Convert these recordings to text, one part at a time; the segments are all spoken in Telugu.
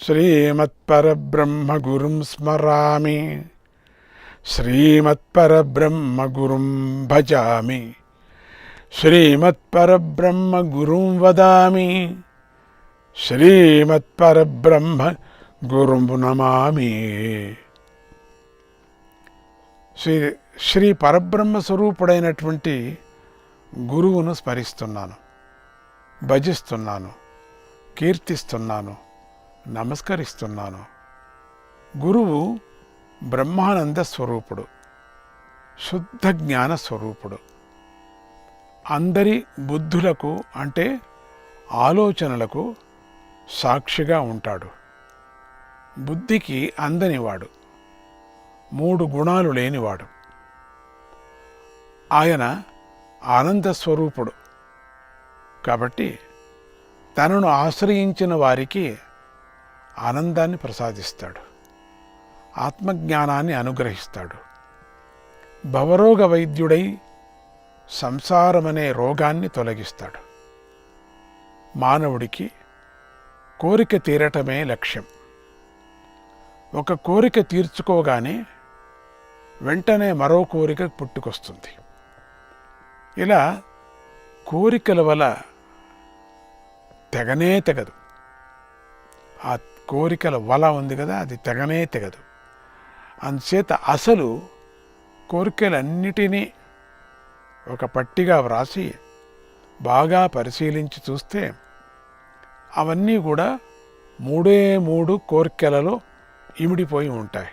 శ్రీమత్పరబ్రహ్మగురుం స్మరామి శ్రీమత్పరబ్రహ్మగురుం భజామి శ్రీమత్పరబ్రహ్మగురుం వదామి శ్రీమత్పరబ్రహ్మ గురుం నమామి శ్రీ శ్రీ పరబ్రహ్మ స్వరూపుడైనటువంటి గురువును స్మరిస్తున్నాను భజిస్తున్నాను కీర్తిస్తున్నాను నమస్కరిస్తున్నాను. గురువు బ్రహ్మానంద స్వరూపుడు శుద్ధ జ్ఞాన స్వరూపుడు. అందరి బుద్ధులకు అంటే ఆలోచనలకు సాక్షిగా ఉంటాడు. బుద్ధికి అందనివాడు మూడు గుణాలు లేనివాడు. ఆయన ఆనంద స్వరూపుడు. కాబట్టి తనను ఆశ్రయించిన వారికి ఆనందాన్ని ప్రసాదిస్తాడు. ఆత్మజ్ఞానాన్ని అనుగ్రహిస్తాడు. భవరోగ వైద్యుడై సంసారమనే రోగాన్ని తొలగిస్తాడు. మానవుడికి కోరిక తీరటమే లక్ష్యం. ఒక కోరిక తీర్చుకోగానే వెంటనే మరో కోరిక పుట్టుకొస్తుంది. ఇలా కోరికల వల్ల తెగనే తెగదు. ఆ కోరికల వల ఉంది కదా అది తెగనే తెగదు. అందుచేత అసలు కోరికలన్నిటినీ ఒక పట్టిగా వ్రాసి బాగా పరిశీలించి చూస్తే అవన్నీ కూడా మూడే మూడు కోరికలలో ఇమిడిపోయి ఉంటాయి.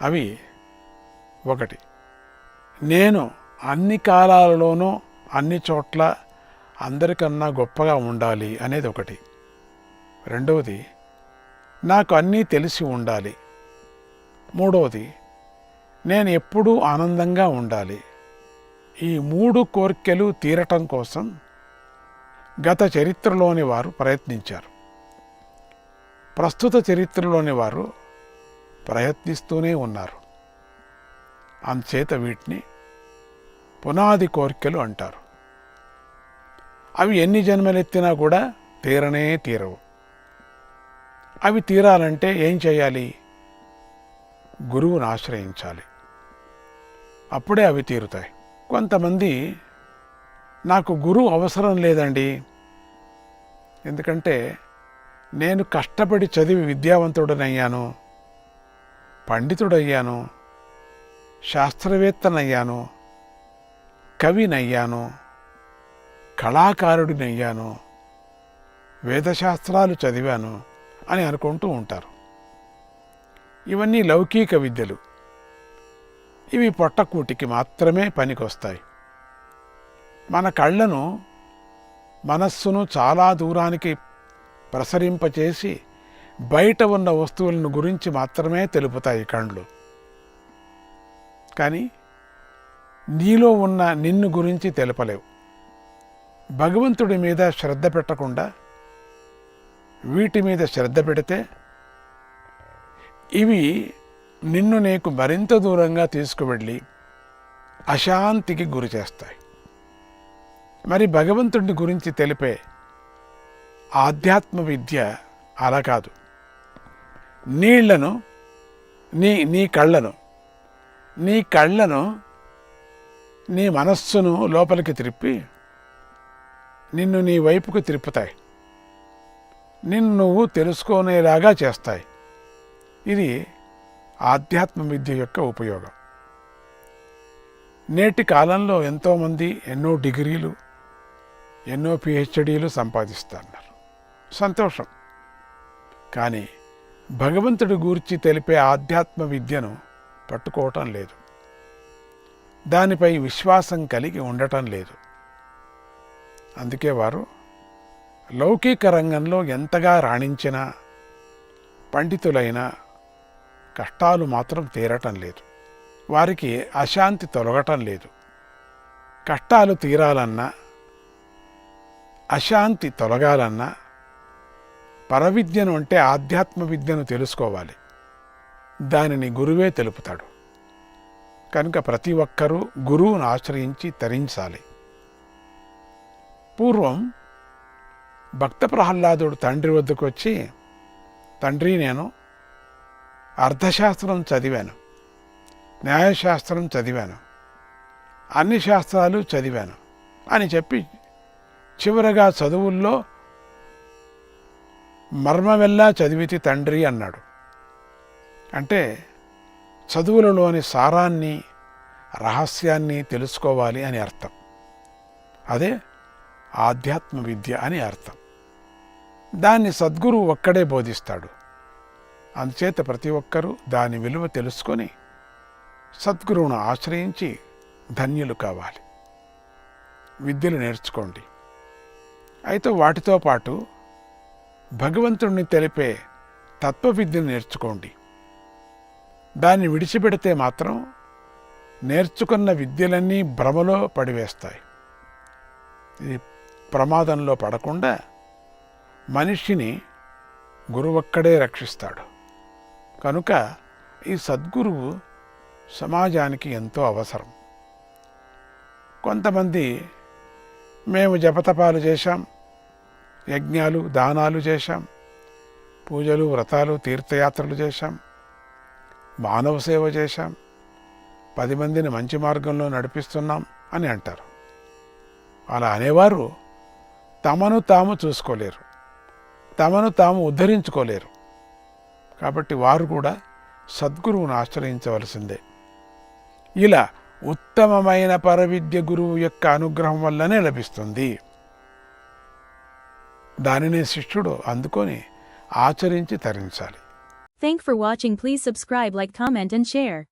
అవి ఒకటి. నేను అన్ని కాలాలలోనూ అన్ని చోట్ల అందరికన్నా గొప్పగా ఉండాలి అనేది ఒకటి. రెండవది నాకు అన్నీ తెలిసి ఉండాలి. మూడవది నేను ఎప్పుడూ ఆనందంగా ఉండాలి. ఈ మూడు కోరికలు తీరటం కోసం గత చరిత్రలోని వారు ప్రయత్నించారు. ప్రస్తుత చరిత్రలోని వారు ప్రయత్నిస్తూనే ఉన్నారు. అందుచేత వీటిని పునాది కోరికలు అంటారు. అవి ఎన్ని జన్మలెత్తినా కూడా తీరనే తీరవు. అవి తీరాలంటే ఏం చేయాలి? గురువును ఆశ్రయించాలి. అప్పుడే అవి తీరుతాయి. కొంతమంది నాకు గురువు అవసరం లేదండి. ఎందుకంటే నేను కష్టపడి చదివి విద్యావంతుడనయ్యాను. పండితుడయ్యాను. శాస్త్రవేత్తనయ్యాను. కవినయ్యాను. కళాకారుడినయ్యాను. వేదశాస్త్రాలు చదివాను. అని అనుకుంటూ ఉంటారు. ఇవన్నీ లౌకిక విద్యలు. ఇవి పొట్టకూటికి మాత్రమే పనికొస్తాయి. మన కళ్ళను మనస్సును చాలా దూరానికి ప్రసరింపచేసి బయట ఉన్న వస్తువులను గురించి మాత్రమే తెలుపుతాయి కళ్ళు. కానీ నీలో ఉన్న నిన్ను గురించి తెలపలేవు. భగవంతుడి మీద శ్రద్ధ పెట్టకుండా వీటి మీద శ్రద్ధ పెడితే ఇవి నిన్ను నీకు మరింత దూరంగా తీసుకువెళ్ళి అశాంతికి గురి చేస్తాయి. మరి భగవంతుడిని గురించి తెలిపే ఆధ్యాత్మ విద్య అలా కాదు. నీళ్ళను నీ నీ కళ్ళను నీ కళ్ళను నీ మనస్సును లోపలికి త్రిప్పి నిన్ను నీ వైపుకు తిరుపుతాయి. నిన్ను నువ్వు తెలుసుకునేలాగా చేస్తాయి. ఇది ఆధ్యాత్మ విద్య యొక్క ఉపయోగం. నేటి కాలంలో ఎంతోమంది ఎన్నో డిగ్రీలు ఎన్నో పిహెచ్డీలు సంపాదిస్తున్నారు. సంతోషం. కానీ భగవంతుడి గూర్చి తెలిపే ఆధ్యాత్మ విద్యను పట్టుకోవటం లేదు. దానిపై విశ్వాసం కలిగి ఉండటం లేదు. అందుకే వారు లౌకిక రంగంలో ఎంతగా రాణించినా పండితులైనా కష్టాలు మాత్రం తీరటం లేదు. వారికి అశాంతి తొలగటం లేదు. కష్టాలు తీరాలన్నా అశాంతి తొలగాలన్నా పరవిద్యను అంటే ఆధ్యాత్మ విద్యను తెలుసుకోవాలి. దానిని గురువే తెలుపుతాడు. కనుక ప్రతి ఒక్కరూ గురువును ఆశ్రయించి తరించాలి. పూర్వం భక్త ప్రహ్లాదుడు తండ్రి వద్దకు వచ్చి తండ్రి నేను అర్థశాస్త్రం చదివాను న్యాయశాస్త్రం చదివాను అన్ని శాస్త్రాలు చదివాను అని చెప్పి చివరగా చదువుల్లో మర్మమెల్లా చదివితి తండ్రి అన్నాడు. అంటే చదువులలోని సారాన్ని రహస్యాన్ని తెలుసుకోవాలి అని అర్థం. అదే ఆధ్యాత్మ విద్య అని అర్థం. దాన్ని సద్గురువు ఒక్కడే బోధిస్తాడు. అందుచేత ప్రతి ఒక్కరూ దాని విలువ తెలుసుకొని సద్గురువును ఆశ్రయించి ధన్యులు కావాలి. విద్యలు నేర్చుకోండి. అయితే వాటితో పాటు భగవంతుడిని తెలిపే తత్వ విద్యను నేర్చుకోండి. దాన్ని విడిచిపెడితే మాత్రం నేర్చుకున్న విద్యలన్నీ భ్రమలో పడివేస్తాయి. ఇది ప్రమాదంలో పడకుండా మనిషిని గురువక్కడే రక్షిస్తాడు. కనుక ఈ సద్గురువు సమాజానికి ఎంతో అవసరం. కొంతమంది మేము జపతపాలు చేశాం యజ్ఞాలు దానాలు చేశాం పూజలు వ్రతాలు తీర్థయాత్రలు చేశాం మానవ సేవ చేశాం పది మందిని మంచి మార్గంలో నడిపిస్తున్నాం అని అంటారు. అలా అనేవారు తమను తాము చూసుకోలేరు. తమను తాము ఉద్ధరించుకోలేరు. కాబట్టి వారు కూడా సద్గురువును ఆశ్రయించవలసిందే. ఇలా ఉత్తమమైన పరవిద్య గురువు యొక్క అనుగ్రహం వల్లనే లభిస్తుంది. దానిని శిష్యుడు అందుకొని ఆచరించి తరించాలి. Thank for watching please subscribe like comment and share